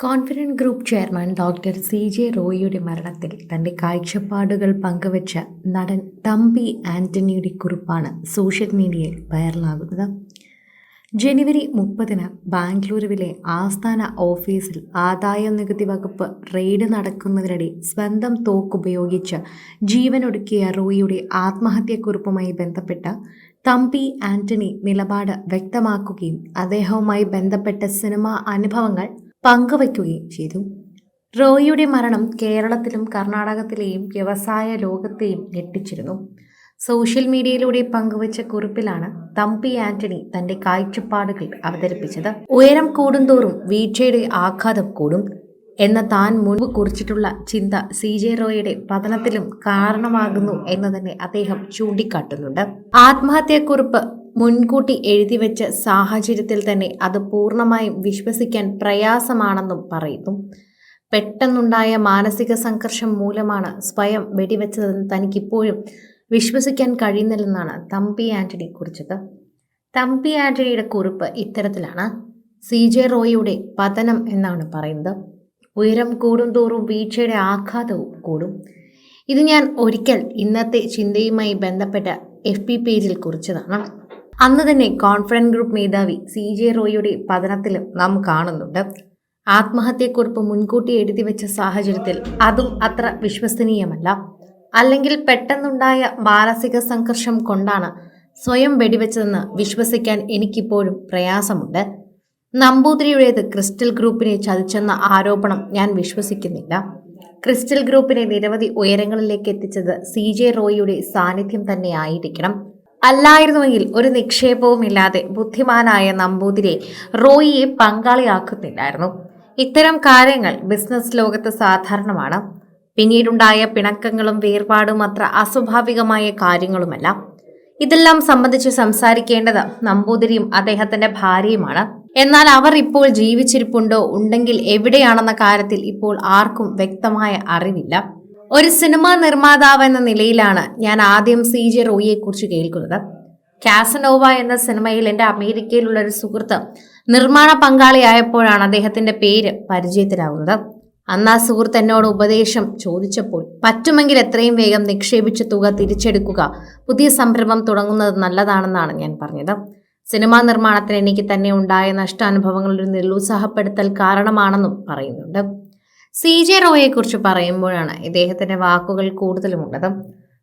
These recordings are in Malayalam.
Confident group chairman doctor C J റോയിയുടെ മരണത്തിൽ തന്റെ കാഴ്ചപ്പാടുകൾ പങ്കുവച്ച നടൻ തമ്പി ആന്റണിയുടെ കുറിപ്പാണ് സോഷ്യൽ മീഡിയയിൽ വൈറലാകുന്നത്. ജനുവരി മുപ്പതിന് ബാംഗ്ലൂരുവിലെ ആസ്ഥാന ഓഫീസിൽ ആദായ നികുതി വകുപ്പ് റെയ്ഡ് നടക്കുന്നതിനിടെ സ്വന്തം തോക്കുപയോഗിച്ച് ജീവനൊടുക്കിയ റോയിയുടെ ആത്മഹത്യക്കുറിപ്പുമായി ബന്ധപ്പെട്ട് തമ്പി ആന്റണി നിലപാട് വ്യക്തമാക്കുകയും അദ്ദേഹവുമായി ബന്ധപ്പെട്ട സിനിമാ അനുഭവങ്ങൾ പങ്കുവയ്ക്കുകയും ചെയ്തു. റോയിയുടെ മരണം കേരളത്തിലും കർണാടകത്തിലെയും വ്യവസായ ലോകത്തെയും ഞെട്ടിച്ചിരുന്നു. സോഷ്യൽ മീഡിയയിലൂടെ പങ്കുവച്ച കുറിപ്പിലാണ് തമ്പി ആന്റണി തന്റെ കാഴ്ചപ്പാടുകൾ അവതരിപ്പിച്ചത്. ഉയരം കൂടുന്തോറും വീഴ്ചയുടെ ആഘാതം കൂടും എന്ന താൻ മുൻപ് കുറിച്ചിട്ടുള്ള ചിന്ത സി ജെ റോയുടെ പതനത്തിലും കാരണമാകുന്നു എന്ന് തന്നെ അദ്ദേഹം ചൂണ്ടിക്കാട്ടുന്നുണ്ട്. ആത്മഹത്യാക്കുറിപ്പ് മുൻകൂട്ടി എഴുതി വെച്ച സാഹചര്യത്തിൽ തന്നെ അത് പൂർണമായും വിശ്വസിക്കാൻ പ്രയാസമാണെന്നും പറയുന്നു. പെട്ടെന്നുണ്ടായ മാനസിക സംഘർഷം മൂലമാണ് സ്വയം വെടിവെച്ചതെന്ന് തനിക്കിപ്പോഴും വിശ്വസിക്കാൻ കഴിയുന്നില്ലെന്നാണ് തമ്പി ആന്റണി കുറിച്ചത്. തമ്പി ആന്റണിയുടെ കുറിപ്പ് ഇത്തരത്തിലാണ്. സി ജെ റോയിയുടെ പതനം എന്നാണ് പറയുന്നത്. ഉയരം കൂടുന്തോറും വീഴ്ചയുടെ ആഘാതവും കൂടും. ഇത് ഞാൻ ഒരിക്കൽ ഇന്നത്തെ ചിന്തയുമായി ബന്ധപ്പെട്ട എഫ് പി പേജിൽ കുറിച്ചതാണ്. അന്ന് തന്നെ കോൺഫിഡൻസ് ഗ്രൂപ്പ് മേധാവി സി ജെ റോയിയുടെ പതനത്തിലും നാം കാണുന്നുണ്ട്. ആത്മഹത്യക്കുറിപ്പ് മുൻകൂട്ടി എഴുതി വെച്ച സാഹചര്യത്തിൽ അതും അത്ര വിശ്വസനീയമല്ല. അല്ലെങ്കിൽ പെട്ടെന്നുണ്ടായ മാനസിക സംഘർഷം കൊണ്ടാണ് സ്വയം വെടിവെച്ചതെന്ന് വിശ്വസിക്കാൻ എനിക്കിപ്പോഴും പ്രയാസമുണ്ട്. നമ്പൂതിരിയുടേത് ക്രിസ്റ്റൽ ഗ്രൂപ്പിനെ ചതിച്ചെന്ന ആരോപണം ഞാൻ വിശ്വസിക്കുന്നില്ല. ക്രിസ്റ്റൽ ഗ്രൂപ്പിനെ നിരവധി ഉയരങ്ങളിലേക്ക് എത്തിച്ചത് സി ജെ റോയിയുടെ സാന്നിധ്യം തന്നെ ആയിരിക്കണം. അല്ലായിരുന്നുവെങ്കിൽ ഒരു നിക്ഷേപവും ഇല്ലാതെ ബുദ്ധിമാനായ നമ്പൂതിരി റോയിയെ പങ്കാളിയാക്കുന്നില്ലായിരുന്നു. ഇത്തരം കാര്യങ്ങൾ ബിസിനസ് ലോകത്ത് സാധാരണമാണ്. പിന്നീടുണ്ടായ പിണക്കങ്ങളും വേർപാടും അത്ര അസ്വാഭാവികമായ കാര്യങ്ങളുമല്ല. ഇതെല്ലാം സംബന്ധിച്ച് സംസാരിക്കേണ്ടത് നമ്പൂതിരിയും അദ്ദേഹത്തിന്റെ ഭാര്യയുമാണ്. എന്നാൽ അവർ ഇപ്പോൾ ജീവിച്ചിരിപ്പുണ്ടോ? ഉണ്ടെങ്കിൽ എവിടെയാണെന്ന കാര്യത്തിൽ ഇപ്പോൾ ആർക്കും വ്യക്തമായ അറിവില്ല. ഒരു സിനിമാ നിർമ്മാതാവ് എന്ന നിലയിലാണ് ഞാൻ ആദ്യം സി ജെ റോയിയെ കുറിച്ച് കേൾക്കുന്നത്. കാസനോവ എന്ന സിനിമയിൽ എന്റെ അമേരിക്കയിലുള്ള ഒരു സുഹൃത്ത് നിർമ്മാണ പങ്കാളിയായപ്പോഴാണ് അദ്ദേഹത്തിന്റെ പേര് പരിചയത്തിലാവുന്നത്. അന്ന് ആ സുഹൃത്ത് എന്നോട് ഉപദേശം ചോദിച്ചപ്പോൾ പറ്റുമെങ്കിൽ എത്രയും വേഗം നിക്ഷേപിച്ച തുക തിരിച്ചെടുക്കുക. പുതിയ സംരംഭം തുടങ്ങുന്നത് നല്ലതാണെന്നാണ് ഞാൻ പറഞ്ഞത്. സിനിമാ നിർമ്മാണത്തിന് എനിക്ക് തന്നെ ഉണ്ടായ നഷ്ടാനുഭവങ്ങൾ ഒരു നിരുത്സാഹപ്പെടുത്തൽ കാരണമാണെന്നും പറയുന്നുണ്ട്. സി ജെ റോയെക്കുറിച്ച് പറയുമ്പോഴാണ് ഇദ്ദേഹത്തിന്റെ വാക്കുകൾ കൂടുതലുമുള്ളത്.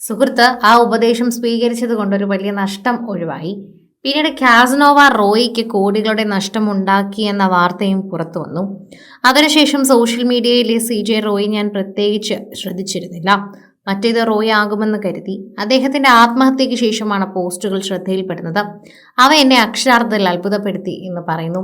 സുഹൃത്ത് ആ ഉപദേശം സ്വീകരിച്ചത് കൊണ്ടൊരു വലിയ നഷ്ടം ഒഴിവായി. പിന്നീട് കാസനോവ റോയിക്ക് കോടികളുടെ നഷ്ടം ഉണ്ടാക്കിയെന്ന വാർത്തയും പുറത്തു വന്നു. അതിനുശേഷം സോഷ്യൽ മീഡിയയിലെ സി ജെ റോയി ഞാൻ പ്രത്യേകിച്ച് ശ്രദ്ധിച്ചിരുന്നില്ല. മറ്റേത് റോയ് ആകുമെന്ന് കരുതി. അദ്ദേഹത്തിന്റെ ആത്മഹത്യയ്ക്ക് ശേഷമാണ് പോസ്റ്റുകൾ ശ്രദ്ധയിൽപ്പെടുന്നത്. അവ എന്നെ അക്ഷരാർത്ഥത്തിൽ അത്ഭുതപ്പെടുത്തി എന്ന് പറയുന്നു.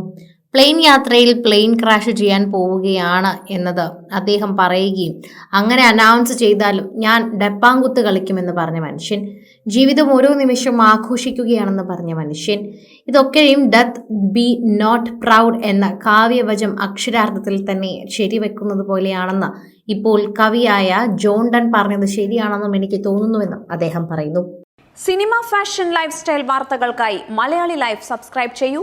പ്ലെയിൻ യാത്രയിൽ പ്ലെയിൻ ക്രാഷ് ചെയ്യാൻ പോവുകയാണ് എന്നത് അദ്ദേഹം പറയുകയും അങ്ങനെ അനൗൺസ് ചെയ്താലും ഞാൻ ഡപ്പാങ്കുത്ത് കളിക്കുമെന്ന് പറഞ്ഞ മനുഷ്യൻ. ജീവിതം ഓരോ നിമിഷം ആഘോഷിക്കുകയാണെന്ന് പറഞ്ഞ മനുഷ്യൻ. ഇതൊക്കെയും ഡത്ത് ബി നോട്ട് പ്രൗഡ് എന്ന കാവ്യവചം അക്ഷരാർത്ഥത്തിൽ തന്നെ ശരിവെക്കുന്നത് പോലെയാണെന്ന് ഇപ്പോൾ കവിയായ ജോണ്ടൻ പറഞ്ഞത് ശരിയാണെന്നും എനിക്ക് തോന്നുന്നുവെന്നും അദ്ദേഹം പറയുന്നു. സിനിമ ഫാഷൻ ലൈഫ് സ്റ്റൈൽ വാർത്തകൾക്കായി മലയാളി ലൈഫ് സബ്സ്ക്രൈബ് ചെയ്യൂ.